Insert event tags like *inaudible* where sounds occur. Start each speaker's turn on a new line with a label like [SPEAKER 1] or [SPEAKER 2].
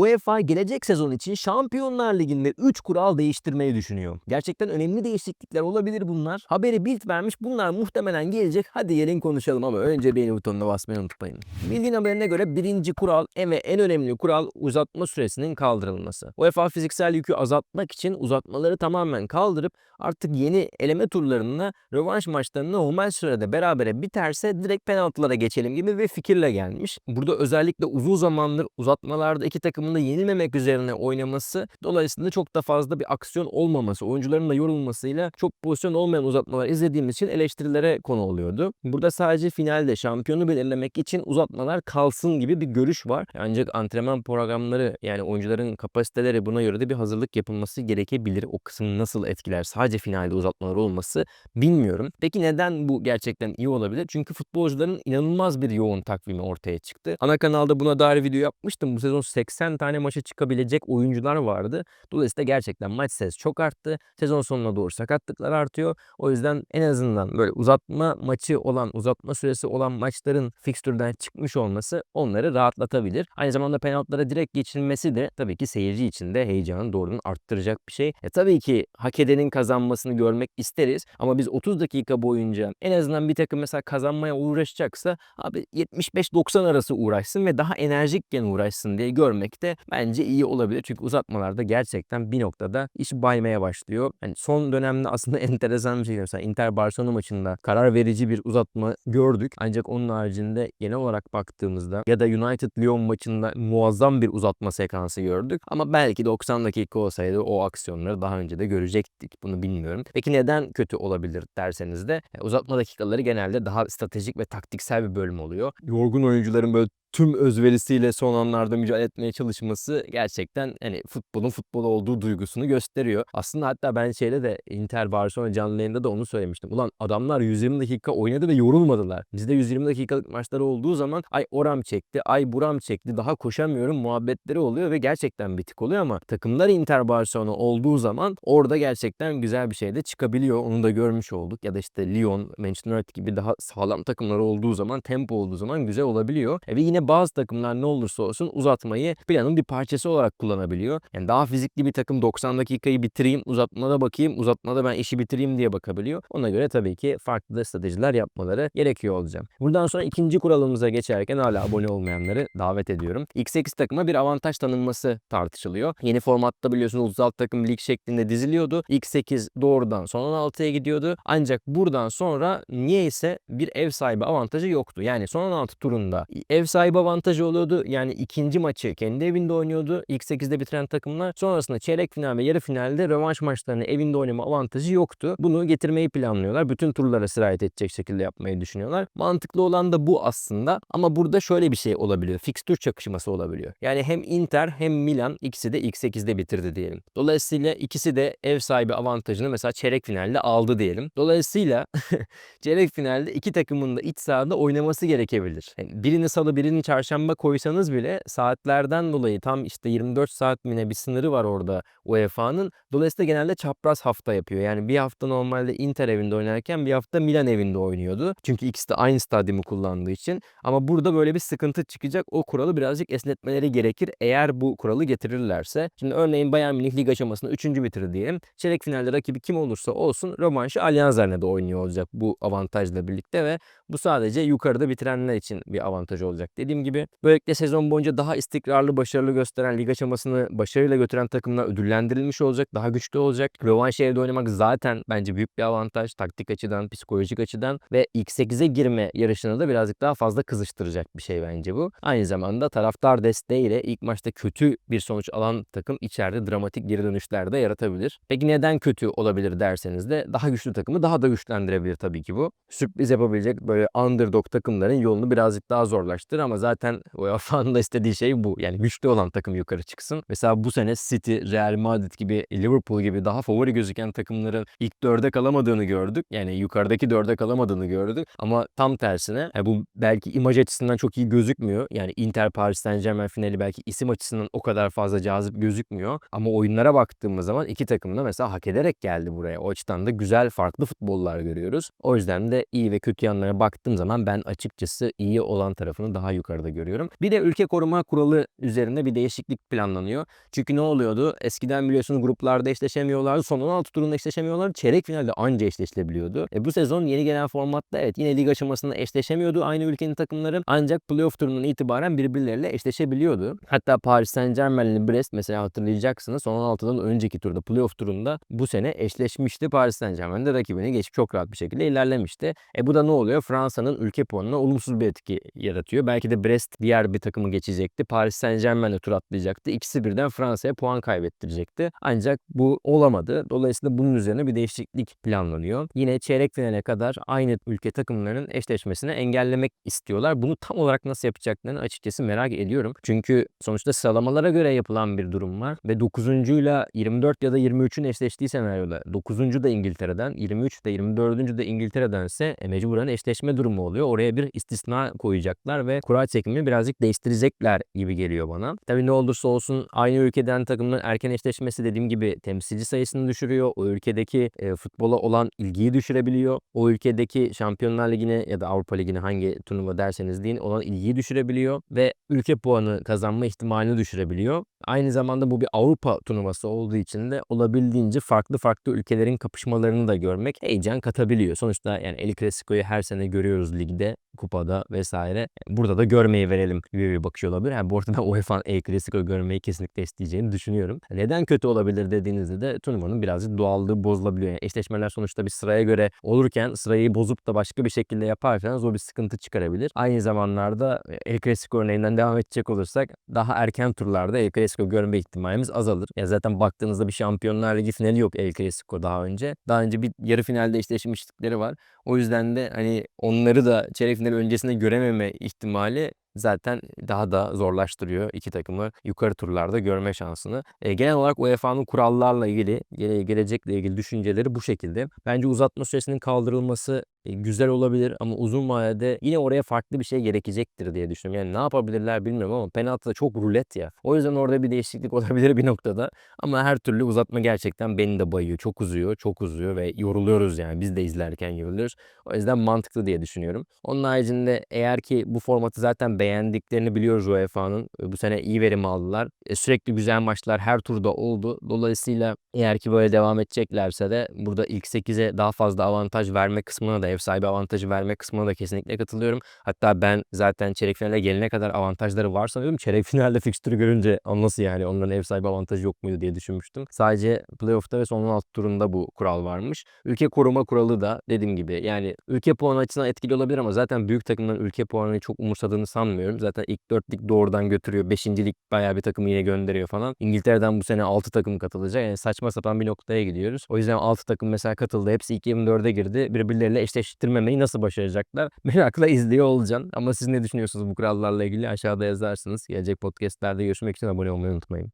[SPEAKER 1] UEFA gelecek sezon için Şampiyonlar Ligi'nde 3 kural değiştirmeyi düşünüyor. Gerçekten önemli değişiklikler olabilir bunlar. Haberi Bild vermiş. Bunlar muhtemelen gelecek. Hadi gelin konuşalım ama önce beğeni butonuna basmayı unutmayın. Bildiğin haberine göre birinci kural ve en önemli kural uzatma süresinin kaldırılması. UEFA fiziksel yükü azaltmak için uzatmaları tamamen kaldırıp artık yeni eleme turlarında rövanş maçlarını normal sürede berabere biterse direkt penaltılara geçelim gibi bir fikirle gelmiş. Burada özellikle uzun zamandır uzatmalarda iki takımın da yenilmemek üzerine oynaması dolayısıyla çok da fazla bir aksiyon olmaması, oyuncuların da yorulmasıyla çok pozisyon olmayan uzatmalar izlediğimiz için eleştirilere konu oluyordu. Burada sadece finalde şampiyonu belirlemek için uzatmalar kalsın gibi bir görüş var. Ancak antrenman programları yani oyuncuların kapasiteleri buna göre de bir hazırlık yapılması gerekebilir. O kısım nasıl etkiler? Sadece finalde uzatmalar olması bilmiyorum. Peki neden bu gerçekten iyi olabilir? Çünkü futbolcuların inanılmaz bir yoğun takvimi ortaya çıktı. Ana kanalda buna dair video yapmıştım. Bu sezon 80 tane maça çıkabilecek oyuncular vardı. Dolayısıyla gerçekten maç sayısı çok arttı. Sezon sonuna doğru sakatlıklar artıyor. O yüzden en azından böyle uzatma maçı olan, uzatma süresi olan maçların fikstürden çıkmış olması onları rahatlatabilir. Aynı zamanda penaltılara direkt geçilmesi de tabii ki seyirci için de heyecanı doğrudan arttıracak bir şey. E tabii ki hak edenin kazanmasını görmek isteriz ama biz 30 dakika boyunca en azından bir takım mesela kazanmaya uğraşacaksa abi 75-90 arası uğraşsın ve daha enerjikken uğraşsın diye görmek de bence iyi olabilir. Çünkü uzatmalarda gerçekten bir noktada iş baymaya başlıyor. Yani son dönemde aslında *laughs* enteresan bir şey. Mesela Inter Barcelona maçında karar verici bir uzatma gördük. Ancak onun haricinde genel olarak baktığımızda ya da United Lyon maçında muazzam bir uzatma sekansı gördük. Ama belki 90 dakika olsaydı o aksiyonları daha önce de görecektik. Bunu bilmiyorum. Peki neden kötü olabilir derseniz de e, uzatma dakikaları genelde daha stratejik ve taktiksel bir bölüm oluyor. Yorgun oyuncuların böyle tüm özverisiyle son anlarda mücadele etmeye çalışması gerçekten hani futbolun futbol olduğu duygusunu gösteriyor. Aslında hatta ben şeyde de Inter Barcelona canlı yayında da onu söylemiştim. Ulan adamlar 120 dakika oynadı ve yorulmadılar. Bizde 120 dakikalık maçları olduğu zaman ay oram çekti, ay buram çekti, daha koşamıyorum muhabbetleri oluyor ve gerçekten bitik oluyor ama takımlar Inter Barcelona olduğu zaman orada gerçekten güzel bir şey de çıkabiliyor. Onu da görmüş olduk. Ya da işte Lyon, Manchester United gibi daha sağlam takımlar olduğu zaman, tempo olduğu zaman güzel olabiliyor. E ve yine bazı takımlar ne olursa olsun uzatmayı planın bir parçası olarak kullanabiliyor. Yani daha fizikli bir takım 90 dakikayı bitireyim, uzatmada bakayım, uzatmada ben işi bitireyim diye bakabiliyor. Ona göre tabii ki farklı stratejiler yapmaları gerekiyor olacağım. Buradan sonra ikinci kuralımıza geçerken hala abone olmayanları davet ediyorum. X8 takıma bir avantaj tanınması tartışılıyor. Yeni formatta biliyorsunuz 36 takım lig şeklinde diziliyordu. X8 doğrudan son 16'ya gidiyordu. Ancak buradan sonra niyeyse bir ev sahibi avantajı yoktu. Yani son 16 turunda ev sahibi avantajı oluyordu. Yani ikinci maçı kendi evinde oynuyordu. İlk 8'de bitiren takımlar. Sonrasında çeyrek final ve yarı finalde rövanş maçlarını evinde oynama avantajı yoktu. Bunu getirmeyi planlıyorlar. Bütün turlara sirayet edecek şekilde yapmayı düşünüyorlar. Mantıklı olan da bu aslında. Ama burada şöyle bir şey olabiliyor. Fikstür çakışması olabiliyor. Yani hem Inter hem Milan ikisi de ilk 8'de bitirdi diyelim. Dolayısıyla ikisi de ev sahibi avantajını mesela çeyrek finalde aldı diyelim. Dolayısıyla *laughs* çeyrek finalde iki takımın da iç sahada oynaması gerekebilir. Yani birini salı birini çarşamba koysanız bile saatlerden dolayı tam işte 24 saat mi ne bir sınırı var orada UEFA'nın. Dolayısıyla genelde çapraz hafta yapıyor. Yani bir hafta normalde Inter evinde oynarken bir hafta Milan evinde oynuyordu. Çünkü ikisi de aynı stadyumu kullandığı için. Ama burada böyle bir sıkıntı çıkacak. O kuralı birazcık esnetmeleri gerekir eğer bu kuralı getirirlerse. Şimdi örneğin Bayern Münih lig aşamasında 3. bitirdi diyelim. Çeyrek finalde rakibi kim olursa olsun rövanşı Allianz Arena'da oynuyor olacak bu avantajla birlikte ve bu sadece yukarıda bitirenler için bir avantaj olacak. Dediğim gibi böylelikle sezon boyunca daha istikrarlı, başarılı gösteren, lig aşamasını başarıyla götüren takımlar ödüllendirilmiş olacak, daha güçlü olacak. Rövanş evde oynamak zaten bence büyük bir avantaj taktik açıdan, psikolojik açıdan ve ilk 8'e girme yarışını da birazcık daha fazla kızıştıracak bir şey bence bu. Aynı zamanda taraftar desteğiyle ilk maçta kötü bir sonuç alan takım içeride dramatik geri dönüşler de yaratabilir. Peki neden kötü olabilir derseniz de daha güçlü takımı daha da güçlendirebilir tabii ki bu. Sürpriz yapabilecek böyle underdog takımların yolunu birazcık daha zorlaştırır ama zaten UEFA'nın da istediği şey bu. Yani güçlü olan takım yukarı çıksın. Mesela bu sene City, Real Madrid gibi, Liverpool gibi daha favori gözüken takımların ilk dörde kalamadığını gördük. Yani yukarıdaki dörde kalamadığını gördük. Ama tam tersine yani bu belki imaj açısından çok iyi gözükmüyor. Yani Inter Paris Saint Germain finali belki isim açısından o kadar fazla cazip gözükmüyor. Ama oyunlara baktığımız zaman iki takım da mesela hak ederek geldi buraya. O açıdan da güzel farklı futbollar görüyoruz. O yüzden de iyi ve kötü yanlara bak baktığım zaman ben açıkçası iyi olan tarafını daha yukarıda görüyorum. Bir de ülke koruma kuralı üzerinde bir değişiklik planlanıyor. Çünkü ne oluyordu? Eskiden biliyorsunuz gruplarda eşleşemiyorlardı. Son 16 turunda eşleşemiyorlardı. Çeyrek finalde anca eşleşilebiliyordu. E bu sezon yeni gelen formatta evet yine lig aşamasında eşleşemiyordu aynı ülkenin takımları. Ancak playoff turundan itibaren birbirleriyle eşleşebiliyordu. Hatta Paris Saint Germain ile Brest mesela hatırlayacaksınız son 16'dan önceki turda playoff turunda bu sene eşleşmişti. Paris Saint Germain de rakibini geçip çok rahat bir şekilde ilerlemişti. E bu da ne oluyor? Fransa'nın ülke puanına olumsuz bir etki yaratıyor. Belki de Brest diğer bir takımı geçecekti. Paris Saint Germain de tur atlayacaktı. İkisi birden Fransa'ya puan kaybettirecekti. Ancak bu olamadı. Dolayısıyla bunun üzerine bir değişiklik planlanıyor. Yine çeyrek finale kadar aynı ülke takımlarının eşleşmesini engellemek istiyorlar. Bunu tam olarak nasıl yapacaklarını açıkçası merak ediyorum. Çünkü sonuçta sıralamalara göre yapılan bir durum var ve 9. ile 24 ya da 23'ün eşleştiği senaryoda 9. da İngiltere'den, 23 de 24. de İngiltere'dense mecburen eşleşme durumu oluyor. Oraya bir istisna koyacaklar ve kura çekimini birazcık değiştirecekler gibi geliyor bana. Tabii ne olursa olsun aynı ülkeden takımların erken eşleşmesi dediğim gibi temsilci sayısını düşürüyor. O ülkedeki e, futbola olan ilgiyi düşürebiliyor. O ülkedeki Şampiyonlar Ligi'ne ya da Avrupa Ligi'ne hangi turnuva derseniz deyin olan ilgiyi düşürebiliyor ve ülke puanı kazanma ihtimalini düşürebiliyor. Aynı zamanda bu bir Avrupa turnuvası olduğu için de olabildiğince farklı farklı ülkelerin kapışmalarını da görmek heyecan katabiliyor. Sonuçta yani El Clasico'yu her sene görüyoruz ligde, kupada vesaire. Burada da görmeyi verelim gibi bir bakış olabilir. Yani bu arada ben *laughs* El Clasico'yu görmeyi kesinlikle isteyeceğini düşünüyorum. Neden kötü olabilir dediğinizde de turnuvanın birazcık doğallığı bozulabiliyor. Yani eşleşmeler sonuçta bir sıraya göre olurken sırayı bozup da başka bir şekilde yaparsanız o bir sıkıntı çıkarabilir. Aynı zamanlarda El Clasico örneğinden devam edecek olursak daha erken turlarda El Clasico görme ihtimalimiz azalır. Ya zaten baktığınızda bir Şampiyonlar Ligi finali yok El Clasico daha önce. Daha önce bir yarı finalde eşleşmişlikleri var. O yüzden de hani onları da çeyrek final öncesinde görememe ihtimali zaten daha da zorlaştırıyor iki takımı yukarı turlarda görme şansını. E, genel olarak UEFA'nın kurallarla ilgili, gele, gelecekle ilgili düşünceleri bu şekilde. Bence uzatma süresinin kaldırılması güzel olabilir ama uzun vadede yine oraya farklı bir şey gerekecektir diye düşünüyorum. Yani ne yapabilirler bilmiyorum ama penaltı da çok rulet ya. O yüzden orada bir değişiklik *laughs* olabilir bir noktada. Ama her türlü uzatma gerçekten beni de bayıyor. Çok uzuyor, çok uzuyor ve yoruluyoruz yani. Biz de izlerken yoruluyoruz. O yüzden mantıklı diye düşünüyorum. Onun haricinde eğer ki bu formatı zaten beğendiklerini biliyoruz UEFA'nın. Bu sene iyi verim aldılar. E, sürekli güzel maçlar her turda oldu. Dolayısıyla eğer ki böyle devam edeceklerse de burada ilk 8'e daha fazla avantaj verme kısmına da ev sahibi avantajı verme kısmına da kesinlikle katılıyorum. Hatta ben zaten çeyrek finale gelene kadar avantajları var sanıyordum. Çeyrek *laughs* finalde fikstürü görünce nasıl yani onların ev sahibi avantajı yok muydu diye düşünmüştüm. Sadece playoff'ta ve son 16 turunda bu kural varmış. Ülke koruma kuralı da dediğim gibi yani ülke puanı açısından etkili olabilir ama zaten büyük takımların ülke puanını çok umursadığını sanmıyorum. Zaten ilk 4 lig doğrudan götürüyor. 5. lig bayağı bir takımı yine gönderiyor falan. İngiltere'den bu sene 6 takım katılacak. Yani saçma sapan bir noktaya gidiyoruz. O yüzden 6 takım mesela katıldı. Hepsi ilk 24'e girdi. Birbirleriyle eşleştirmemeyi nasıl başaracaklar? *laughs* Merakla izliyor olacaksın. Ama siz ne düşünüyorsunuz bu kurallarla ilgili? Aşağıda yazarsınız. Gelecek podcastlerde görüşmek için abone olmayı unutmayın.